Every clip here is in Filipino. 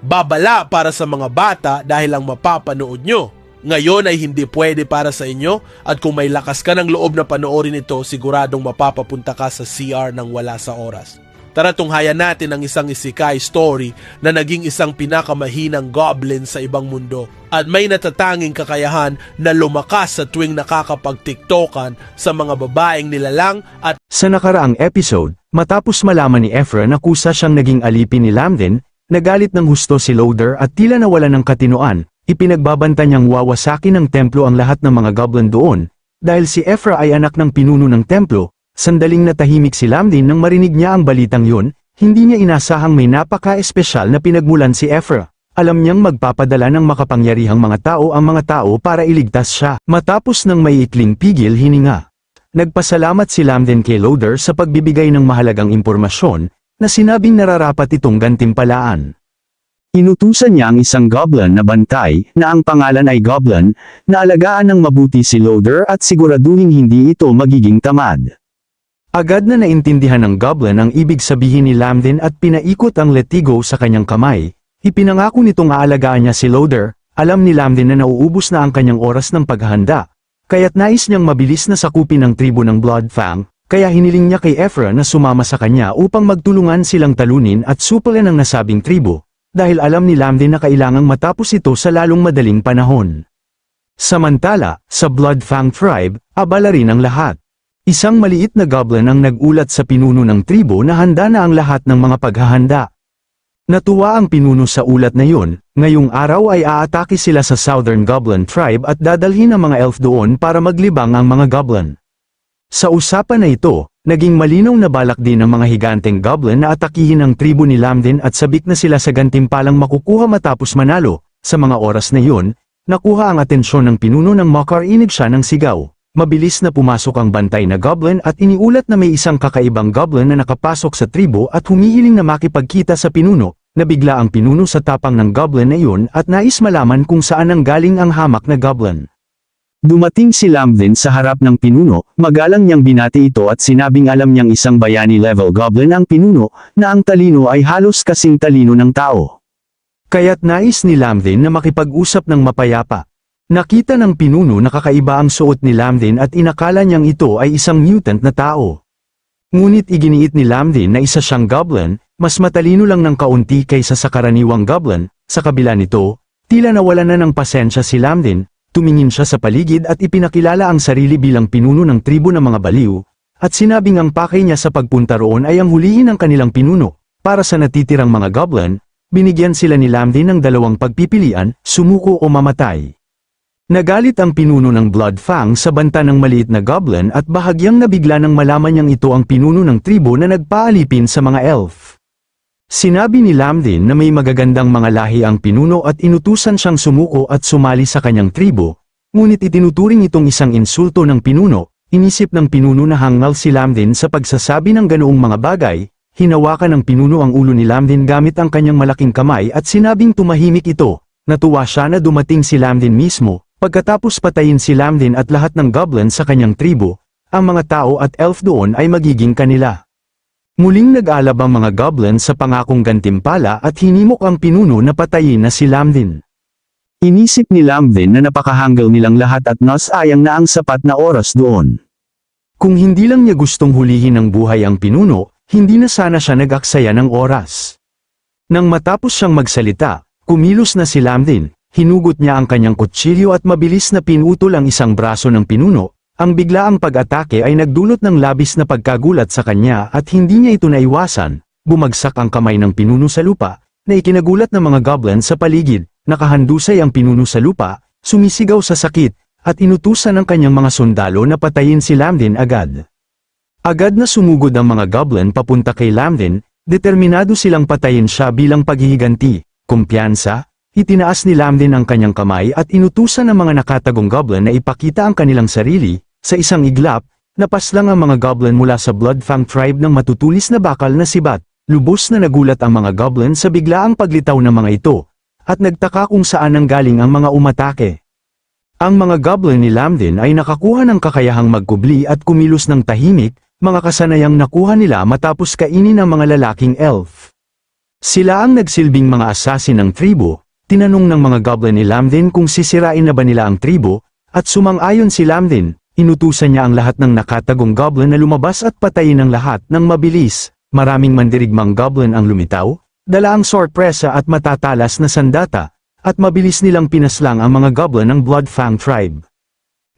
Babala para sa mga bata dahil ang mapapanood nyo. Ngayon ay hindi pwede para sa inyo at kung may lakas ka ng loob na panoorin ito, siguradong mapapapunta ka sa CR ng wala sa oras. Tara tunghayan natin ang isang isekai story na naging isang pinakamahinang goblin sa ibang mundo at may natatanging kakayahan na lumakas sa tuwing nakakapagtiktokan sa mga babaeng nilalang at Sa nakaraang episode, matapos malaman ni Efra na kusa siyang naging alipin ni Lamden, nagalit ng husto si Loader at tila nawala ng katinoan, ipinagbabanta niyang wawasaki ng templo ang lahat ng mga goblin doon, dahil si Efra ay anak ng pinuno ng templo, sandaling natahimik si Lamden nang marinig niya ang balitang yun, hindi niya inasahang may napaka-espesyal na pinagmulan si Efra. Alam niyang magpapadala ng makapangyarihang mga tao ang mga tao para iligtas siya. Matapos ng may ikling pigil hininga. Nagpasalamat si Lamden kay Loader sa pagbibigay ng mahalagang impormasyon na sinabing nararapat itong gantimpalaan. Inutusan niya ang isang goblin na bantay na ang pangalan ay Goblin na alagaan ng mabuti si Loader at siguraduhin hindi ito magiging tamad. Agad na naintindihan ng Goblin ang ibig sabihin ni Lamden at pinaikot ang letigo sa kanyang kamay. Ipinangako nitong aalagaan niya si Loader, alam ni Lamden na nauubos na ang kanyang oras ng paghahanda. Kaya't nais niyang mabilis na sakupin ang tribo ng Bloodfang, kaya hiniling niya kay Ephra na sumama sa kanya upang magtulungan silang talunin at supalan ang nasabing tribo, dahil alam ni Lamden na kailangang matapos ito sa lalong madaling panahon. Samantala, sa Bloodfang tribe, abala rin ang lahat. Isang maliit na goblin ang nagulat sa pinuno ng tribo na handa na ang lahat ng mga paghahanda. Natuwa ang pinuno sa ulat na yun, ngayong araw ay aatake sila sa Southern Goblin Tribe at dadalhin ang mga elf doon para maglibang ang mga goblin. Sa usapan na ito, naging malinaw na balak din ng mga higanteng goblin na atakihin ang tribo ni Lamden at sabik na sila sa gantimpalang makukuha matapos manalo. Sa mga oras na yun, nakuha ang atensyon ng pinuno ng Makar inig siya ng sigaw. Mabilis na pumasok ang bantay na goblin at iniulat na may isang kakaibang goblin na nakapasok sa tribo at humihiling na makipagkita sa pinuno, nabigla ang pinuno sa tapang ng goblin na iyon at nais malaman kung saan ang galing ang hamak na goblin. Dumating si Lamden sa harap ng pinuno, magalang niyang binati ito at sinabing alam niyang isang bayani level goblin ang pinuno, na ang talino ay halos kasing talino ng tao. Kaya't nais ni Lamden na makipag-usap ng mapayapa. Nakita ng pinuno na kakaiba ang suot ni Lamden at inakala niyang ito ay isang mutant na tao. Ngunit iginiit ni Lamden na isa siyang goblin, mas matalino lang ng kaunti kaysa sa karaniwang goblin, sa kabila nito, tila nawala na ng pasensya si Lamden, tumingin siya sa paligid at ipinakilala ang sarili bilang pinuno ng tribo ng mga baliw, at sinabing ang pakay niya sa pagpunta roon ay ang hulihin ng kanilang pinuno, para sa natitirang mga goblin, binigyan sila ni Lamden ng dalawang pagpipilian, sumuko o mamatay. Nagalit ang pinuno ng Bloodfang sa banta ng maliit na goblin at bahagyang nabigla nang malaman niyang ito ang pinuno ng tribo na nagpaalipin sa mga elf. Sinabi ni Lamdin na may magagandang mga lahi ang pinuno at inutusan siyang sumuko at sumali sa kanyang tribo, ngunit itinuturing itong isang insulto ng pinuno, inisip ng pinuno na hangal si Lamdin sa pagsasabi ng ganoong mga bagay, hinawakan ng pinuno ang ulo ni Lamdin gamit ang kanyang malaking kamay at sinabing tumahimik ito, natuwa siya na dumating si Lamdin mismo, Pagkatapos patayin si Lamdin at lahat ng goblin sa kanyang tribo, ang mga tao at elf doon ay magiging kanila. Muling nag-alab ang mga goblin sa pangakong gantimpala at hinimok ang pinuno na patayin na si Lamdin. Inisip ni Lamdin na napakahanggal nilang lahat at nasayang na ang sapat na oras doon. Kung hindi lang niya gustong hulihin ng buhay ang pinuno, hindi na sana siya nag-aksaya ng oras. Nang matapos siyang magsalita, kumilos na si Lamdin, Hinugot niya ang kanyang kutsilyo at mabilis na pinutol ang isang braso ng pinuno, ang biglaang pag-atake ay nagdulot ng labis na pagkagulat sa kanya at hindi niya ito naiwasan, bumagsak ang kamay ng pinuno sa lupa, na ikinagulat ng mga goblin sa paligid, nakahandusay ang pinuno sa lupa, sumisigaw sa sakit, at inutusan ng kanyang mga sundalo na patayin si Lamdin agad. Agad na sumugod ang mga goblin papunta kay Lamdin, determinado silang patayin siya bilang paghihiganti, kumpiyansa, Itinaas ni Lamdin ang kanyang kamay at inutusan ng mga nakatagong goblin na ipakita ang kanilang sarili, sa isang iglap, napaslang ang mga goblin mula sa Bloodfang tribe ng matutulis na bakal na sibat, lubos na nagulat ang mga goblin sa biglaang paglitaw ng mga ito, at nagtaka kung saan nanggaling ang mga umatake. Ang mga goblin ni Lamdin ay nakakuha ng kakayahang magkubli at kumilos ng tahimik, mga kasanayang nakuha nila matapos kainin ng mga lalaking elf. Sila ang nagsilbing mga asasin ng tribo, tinanong ng mga goblin ni Lamdin kung sisirain na ba nila ang tribo, at sumang-ayon si Lamdin, inutusan niya ang lahat ng nakatagong goblin na lumabas at patayin ang lahat ng mabilis. Maraming mandirigmang goblin ang lumitaw, dala ang sorpresa at matatalas na sandata, at mabilis nilang pinaslang ang mga goblin ng Bloodfang tribe.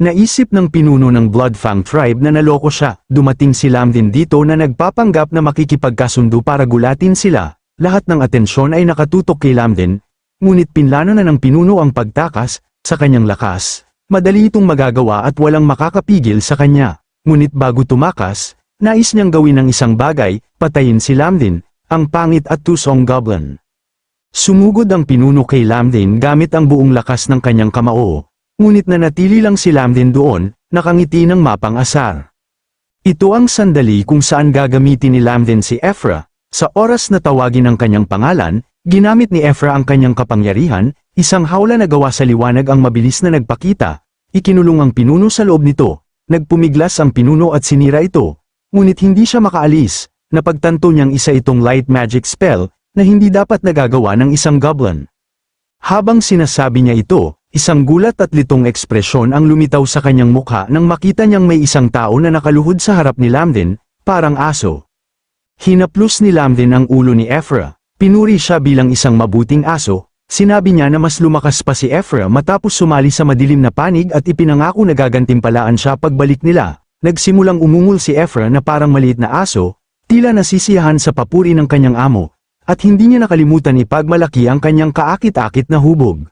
Naisip ng pinuno ng Bloodfang tribe na naloko siya, dumating si Lamdin dito na nagpapanggap na makikipagkasundo para gulatin sila, lahat ng atensyon ay nakatutok kay Lamdin, ngunit pinlano na ng pinuno ang pagtakas, sa kanyang lakas, madali itong magagawa at walang makakapigil sa kanya, ngunit bago tumakas, nais niyang gawin ng isang bagay, patayin si Lamdin, ang pangit at tusong goblin. Sumugod ang pinuno kay Lamdin gamit ang buong lakas ng kanyang kamao, ngunit nanatili lang si Lamdin doon, nakangiti ng mapang asar. Ito ang sandali kung saan gagamitin ni Lamdin si Ephra, sa oras na tawagin ang kanyang pangalan, ginamit ni Ephra ang kanyang kapangyarihan, isang hawla na gawa sa liwanag ang mabilis na nagpakita, ikinulong ang pinuno sa loob nito, nagpumiglas ang pinuno at sinira ito, ngunit hindi siya makaalis, napagtanto niyang isa itong light magic spell, na hindi dapat nagagawa ng isang goblin. Habang sinasabi niya ito, isang gulat at litong ekspresyon ang lumitaw sa kanyang mukha nang makita niyang may isang tao na nakaluhod sa harap ni Lamdin, parang aso. Hinaplos ni Lamdin ang ulo ni Ephra, pinuri siya bilang isang mabuting aso, sinabi niya na mas lumakas pa si Ephra matapos sumali sa madilim na panig at ipinangako na gagantimpalaan siya pagbalik nila. Nagsimulang umungol si Ephra na parang maliit na aso, tila nasisiyahan sa papuri ng kanyang amo, at hindi niya nakalimutan ipagmalaki ang kanyang kaakit-akit na hubog.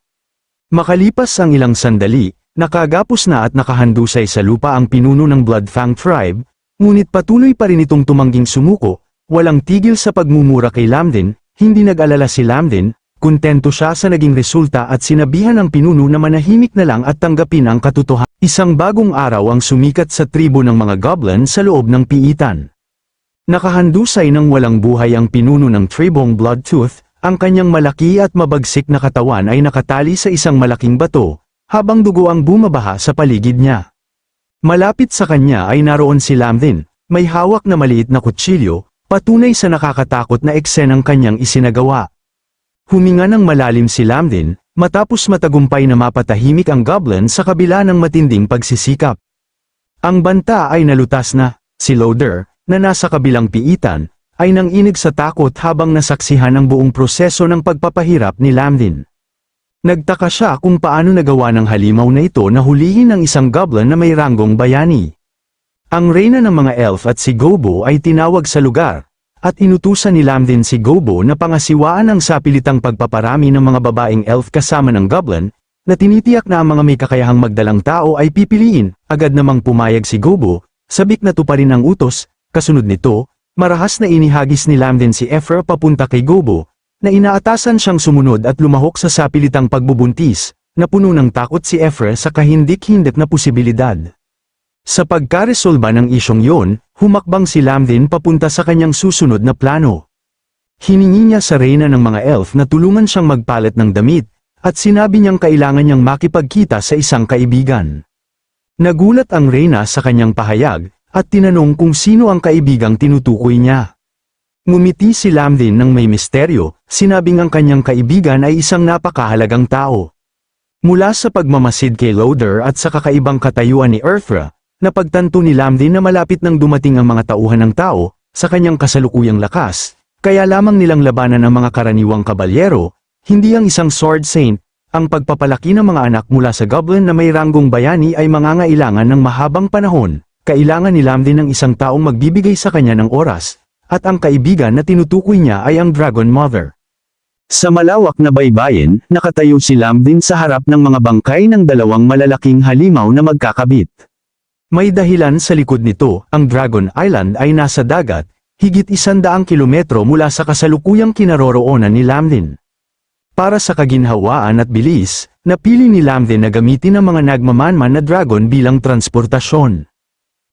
Makalipas ang ilang sandali, nakagapos na at nakahandusay sa lupa ang pinuno ng Bloodfang tribe, ngunit patuloy pa rin itong tumangging sumuko, walang tigil sa pagmumura kay Lamdin, hindi nag-alala si Lamdin, kontento siya sa naging resulta at sinabihan ng pinuno na manahimik na lang at tanggapin ang katotohanan. Isang bagong araw ang sumikat sa tribo ng mga goblin sa loob ng piitan. Nakahandusay ng walang buhay ang pinuno ng tribong Bloodtooth, ang kanyang malaki at mabagsik na katawan ay nakatali sa isang malaking bato, habang dugo ang bumabaha sa paligid niya. Malapit sa kanya ay naroon si Lamdin, may hawak na maliit na kutsilyo, patunay sa nakakatakot na eksenang kanyang isinagawa. Huminga ng malalim si Lamdin, matapos matagumpay na mapatahimik ang goblin sa kabila ng matinding pagsisikap. Ang banta ay nalutas na, si Loader, na nasa kabilang piitan, ay nanginig sa takot habang nasaksihan ang buong proseso ng pagpapahirap ni Lamdin. Nagtaka siya kung paano nagawa ng halimaw na ito na hulihin ng isang goblin na may ranggong bayani. Ang reyna ng mga elf at si Gobo ay tinawag sa lugar, at inutusan ni Lamdin si Gobo na pangasiwaan ang sapilitang pagpaparami ng mga babaeng elf kasama ng goblin, na tinitiyak na ang mga may kakayahang magdalang tao ay pipiliin, agad namang pumayag si Gobo, sabik na tuparin ang utos, kasunod nito, marahas na inihagis ni Lamdin si Ephra papunta kay Gobo, na inaatasan siyang sumunod at lumahok sa sapilitang pagbubuntis, na puno ng takot si Ephra sa kahindik-hindik na posibilidad. Sa pagkaresolba ng isyong yon, humakbang si Lamdin papunta sa kanyang susunod na plano. Hiningi niya sa reyna ng mga elf na tulungan siyang magpalit ng damit, at sinabi niyang kailangan niyang makipagkita sa isang kaibigan. Nagulat ang reyna sa kanyang pahayag, at tinanong kung sino ang kaibigang tinutukoy niya. Ngumiti si Lamdin ng may misteryo, sinabing ang kanyang kaibigan ay isang napakahalagang tao. Mula sa pagmamasid kay Loader at sa kakaibang katayuan ni Earthra, napagtanto ni Lamdin na malapit nang dumating ang mga tauhan ng tao, sa kanyang kasalukuyang lakas, kaya lamang nilang labanan ang mga karaniwang kabalyero, hindi ang isang sword saint, ang pagpapalaki ng mga anak mula sa goblin na may ranggong bayani ay mangangailangan ng mahabang panahon, kailangan ni Lamdin ng isang taong magbibigay sa kanya ng oras, at ang kaibigan na tinutukoy niya ay ang Dragon Mother. Sa malawak na baybayin, nakatayo si Lamdin sa harap ng mga bangkay ng dalawang malalaking halimaw na magkakabit. May dahilan sa likod nito, ang Dragon Island ay nasa dagat, higit isandaang kilometro mula sa kasalukuyang kinaroroonan ni Lamdin. Para sa kaginhawaan at bilis, napili ni Lamdin na gamitin ang mga nagmamanman na dragon bilang transportasyon.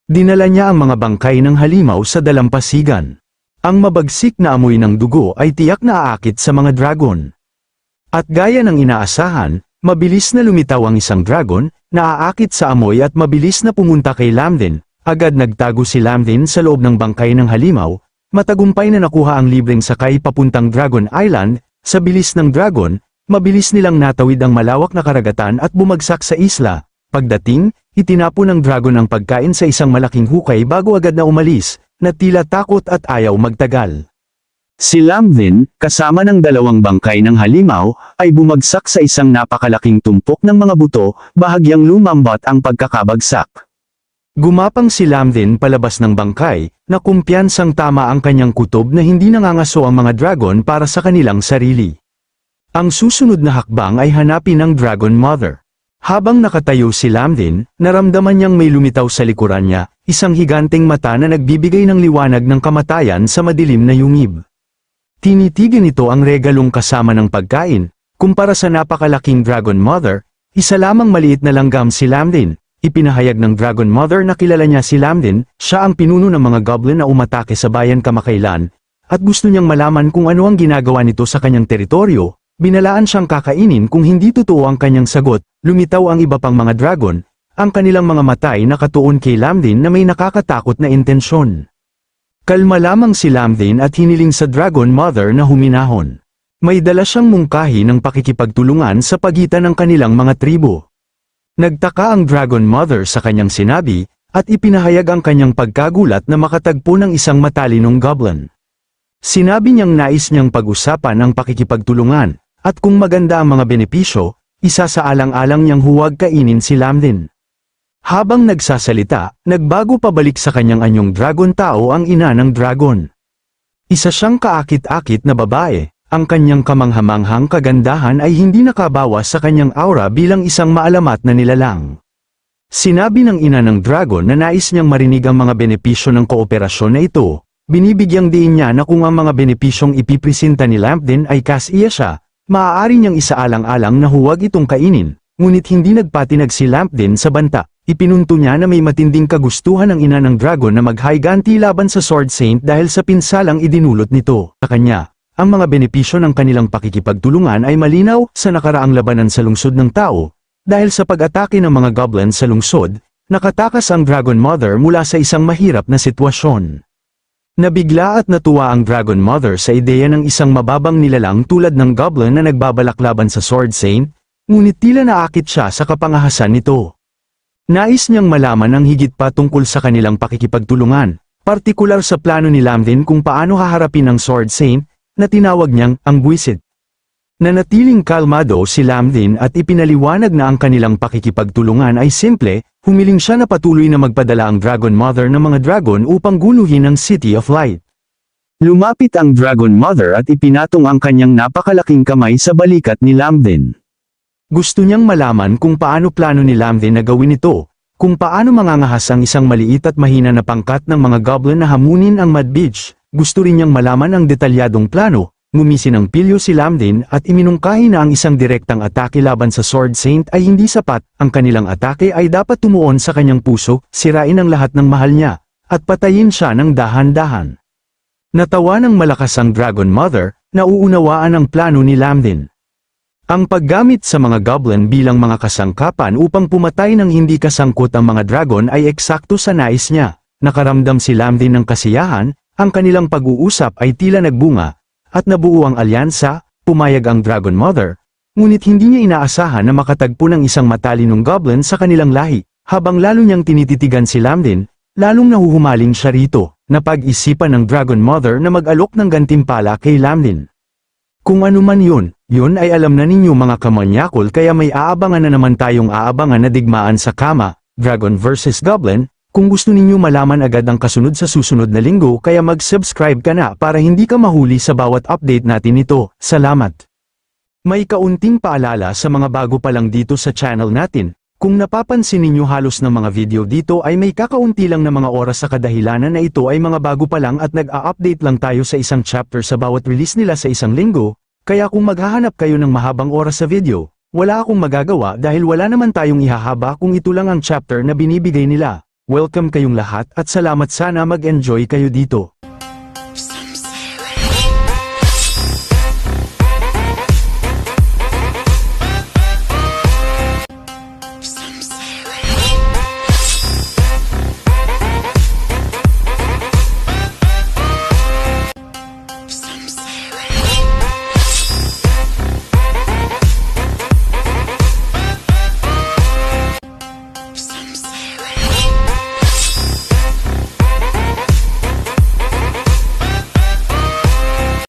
Dinala niya ang mga bangkay ng halimaw sa dalampasigan. Ang mabagsik na amoy ng dugo ay tiyak na aakit sa mga dragon. At gaya ng inaasahan, mabilis na lumitaw ang isang dragon, naaakit sa amoy at mabilis na pumunta kay Lamdin, agad nagtago si Lamdin sa loob ng bangkay ng halimaw, matagumpay na nakuha ang libreng sakay papuntang Dragon Island, sa bilis ng Dragon, mabilis nilang natawid ang malawak na karagatan at bumagsak sa isla. Pagdating, itinapon ng Dragon ang pagkain sa isang malaking hukay bago agad na umalis, na tila takot at ayaw magtagal. Si Lamvin, kasama ng dalawang bangkay ng halimaw, ay bumagsak sa isang napakalaking tumpok ng mga buto, bahagyang lumambat ang pagkakabagsak. Gumapang si Lamvin palabas ng bangkay, na kumpiyansang tama ang kanyang kutob na hindi nangangaso ang mga dragon para sa kanilang sarili. Ang susunod na hakbang ay hanapin ang Dragon Mother. Habang nakatayo si Lamvin, naramdaman niyang may lumitaw sa likuran niya, isang higanteng mata na nagbibigay ng liwanag ng kamatayan sa madilim na yungib. Tinitigan nito ang regalong kasama ng pagkain, kumpara sa napakalaking Dragon Mother, isa lamang maliit na langgam si Lamdin. Ipinahayag ng Dragon Mother na kilala niya si Lamdin, siya ang pinuno ng mga goblin na umatake sa bayan kamakailan, at gusto niyang malaman kung ano ang ginagawa nito sa kanyang teritoryo, binalaan siyang kakainin kung hindi totoo ang kanyang sagot, lumitaw ang iba pang mga dragon, ang kanilang mga matay nakatuon kay Lamdin na may nakakatakot na intensyon. Kalma lamang si Lamdin at hiniling sa Dragon Mother na huminahon. May dala siyang mungkahi ng pakikipagtulungan sa pagitan ng kanilang mga tribo. Nagtaka ang Dragon Mother sa kanyang sinabi, at ipinahayag ang kanyang pagkagulat na makatagpo ng isang matalinong goblin. Sinabi niyang nais niyang pag-usapan ang pakikipagtulungan, at kung maganda ang mga benepisyo, isa sa alang-alang niyang huwag kainin si Lamdin. Habang nagsasalita, nagbago pabalik sa kanyang anyong dragon tao ang ina ng dragon. Isa siyang kaakit-akit na babae, ang kanyang kamanghamanghang kagandahan ay hindi nakabawas sa kanyang aura bilang isang maalamat na nilalang. Sinabi ng ina ng dragon na nais niyang marinig ang mga benepisyo ng kooperasyon na ito, binibigyang diin niya na kung ang mga benepisyong ipipresenta ni Lampdin ay kasiya siya, maaari niyang isaalang-alang na huwag itong kainin, ngunit hindi nagpatinag si Lampdin sa banta. Ipinunto niya na may matinding kagustuhan ng ina ng dragon na maghiganti laban sa Sword Saint dahil sa pinsalang idinulot nito sa kanya. Ang mga benepisyo ng kanilang pakikipagtulungan ay malinaw sa nakaraang labanan sa lungsod ng tao. Dahil sa pag-atake ng mga goblins sa lungsod, nakatakas ang Dragon Mother mula sa isang mahirap na sitwasyon. Nabigla at natuwa ang Dragon Mother sa ideya ng isang mababang nilalang tulad ng goblin na nagbabalak laban sa Sword Saint, ngunit tila naakit siya sa kapangahasan nito. Nais niyang malaman ang higit pa tungkol sa kanilang pakikipagtulungan, partikular sa plano ni Lamdin kung paano haharapin ang Sword Saint, na tinawag niyang ang buwisit. Nanatiling kalmado si Lamdin at ipinaliwanag na ang kanilang pakikipagtulungan ay simple, humiling siya na patuloy na magpadala ang Dragon Mother ng mga dragon upang guluhin ang City of Light. Lumapit ang Dragon Mother at ipinatong ang kanyang napakalaking kamay sa balikat ni Lamdin. Gusto niyang malaman kung paano plano ni Lamdin na gawin ito, kung paano mangangahas ang isang maliit at mahina na pangkat ng mga goblin na hamunin ang Mud Beach, gusto rin niyang malaman ang detalyadong plano, ngumisi ng pilyo si Lamdin at iminungkahi na ang isang direktang atake laban sa Sword Saint ay hindi sapat, ang kanilang atake ay dapat tumuon sa kanyang puso, sirain ang lahat ng mahal niya, at patayin siya ng dahan-dahan. Natawa ng malakas ang Dragon Mother, nauunawaan ang plano ni Lamdin. Ang paggamit sa mga goblin bilang mga kasangkapan upang pumatay ng hindi kasangkot ang mga dragon ay eksakto sa nais niya. Nakaramdam si Lamdin ng kasiyahan, ang kanilang pag-uusap ay tila nagbunga, at nabuo ang alyansa, pumayag ang Dragon Mother, ngunit hindi niya inaasahan na makatagpo ng isang matalinong goblin sa kanilang lahi, habang lalo niyang tinititigan si Lamdin, lalong nahuhumaling siya rito, na pag-isipan ng Dragon Mother na mag-alok ng gantimpala kay Lamdin. Kung ano man yun, yun ay alam na ninyo mga kamanyakol kaya may aabangan na naman tayong aabangan na digmaan sa kama, Dragon vs. Goblin, kung gusto ninyo malaman agad ang kasunod sa susunod na linggo kaya mag-subscribe ka na para hindi ka mahuli sa bawat update natin ito, salamat. May kaunting paalala sa mga bago pa lang dito sa channel natin, kung napapansin ninyo halos ng mga video dito ay may kakaunti lang na mga oras sa kadahilanan na ito ay mga bago pa lang at nag-a-update lang tayo sa isang chapter sa bawat release nila sa isang linggo, kaya kung maghahanap kayo ng mahabang oras sa video, wala akong magagawa dahil wala naman tayong ihahaba kung ito lang ang chapter na binibigay nila. Welcome kayong lahat at salamat sana mag-enjoy kayo dito.